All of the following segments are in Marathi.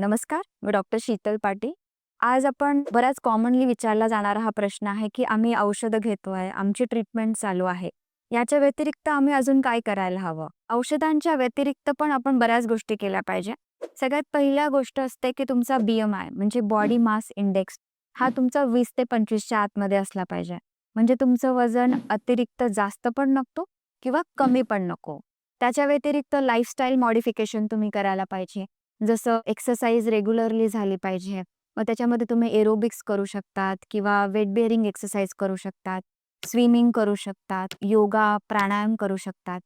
नमस्कार मी डॉक्टर शीतल पाटील. आज आपण बऱ्याच कॉमनली विचारला जाणारा हा प्रश्न आहे की आम्ही औषधं घेतोय आमची ट्रीटमेंट चालू आहे. याच्या व्यतिरिक्त आम्ही अजून काय करायला हवं? औषधांच्या व्यतिरिक्त पण आपण बऱ्याच गोष्टी केल्या पाहिजे. सगळ्यात पहिल्या गोष्ट असते की तुमचा बीएमआय म्हणजे बॉडी मास इंडेक्स हा तुमचा वीस ते पंचवीसच्या आतमध्ये असला पाहिजे. म्हणजे तुमचं वजन अतिरिक्त जास्त पण नको किंवा कमी पण नको. त्याच्या व्यतिरिक्त लाईफस्टाईल मॉडिफिकेशन तुम्ही करायला पाहिजे. जसं एक्सरसाइज रेग्युलरली झाली पाहिजे. मग त्याच्यामध्ये तुम्ही एरोबिक्स करू शकतात किंवा वेट बेअरिंग एक्सरसाइज करू शकतात स्विमिंग करू शकतात योगा प्राणायाम करू शकतात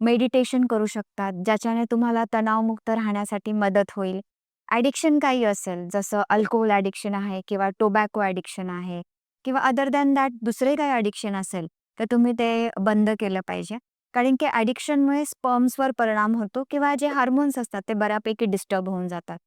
मेडिटेशन करू शकतात ज्याच्याने तुम्हाला तणावमुक्त राहण्यासाठी मदत होईल. ॲडिक्शन काही असेल जसं अल्कोहोल ॲडिक्शन आहे किंवा टोबॅको ॲडिक्शन आहे किंवा अदर दॅन दॅट दुसरे काही ॲडिक्शन असेल तर तुम्ही ते बंद केलं पाहिजे. कारण की ॲडिक्शनमुळे स्पर्म्सवर परिणाम होतो किंवा जे हार्मोन्स असतात ते बऱ्यापैकी डिस्टर्ब होऊन जातात.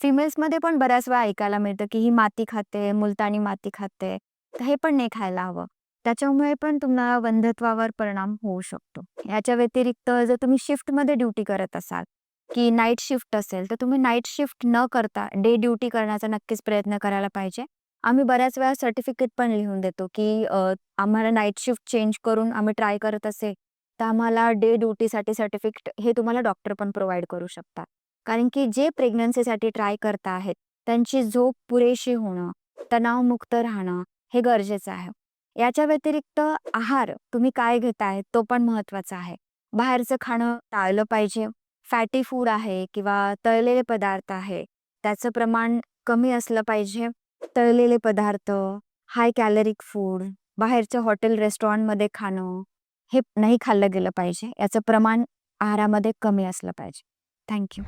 फिमेल्समध्ये पण बऱ्याच वेळा ऐकायला मिळतं की ही माती खाते मुलतानी माती खाते तर हे पण नाही खायला हवं. त्याच्यामुळे पण तुम्हाला वंधत्वावर परिणाम होऊ शकतो. याच्या व्यतिरिक्त जर तुम्ही शिफ्टमध्ये ड्युटी करत असाल की नाईट शिफ्ट असेल तर तुम्ही नाईट शिफ्ट न करता डे ड्युटी करण्याचा नक्कीच प्रयत्न करायला पाहिजे. आम्ही बऱ्याच वेळा सर्टिफिकेट पण लिहून देतो की आम्हाला नाईट शिफ्ट चेंज करून आम्ही ट्राय करत असे तर आम्हाला डे ड्युटीसाठी सर्टिफिकेट हे तुम्हाला डॉक्टर पण प्रोव्हाइड करू शकतात. कारण की जे प्रेग्नन्सीसाठी ट्राय करत आहेत त्यांची झोप पुरेशी होणं तणावमुक्त राहणं हे गरजेचं आहे. याच्या व्यतिरिक्त आहार तुम्ही काय घेताय तो पण महत्त्वाचा आहे. बाहेरचं खाणं टाळलं पाहिजे. फॅटी फूड आहे किंवा तळलेले पदार्थ आहे त्याचं प्रमाण कमी असलं पाहिजे. तळलेले पदार्थ हाय कॅलरिक फूड बाहेरचं हॉटेल रेस्टॉरंटमध्ये खाणं हे नाही खाल्लं गेलं पाहिजे. याचं प्रमाण आहारामध्ये कमी असलं पाहिजे. थँक्यू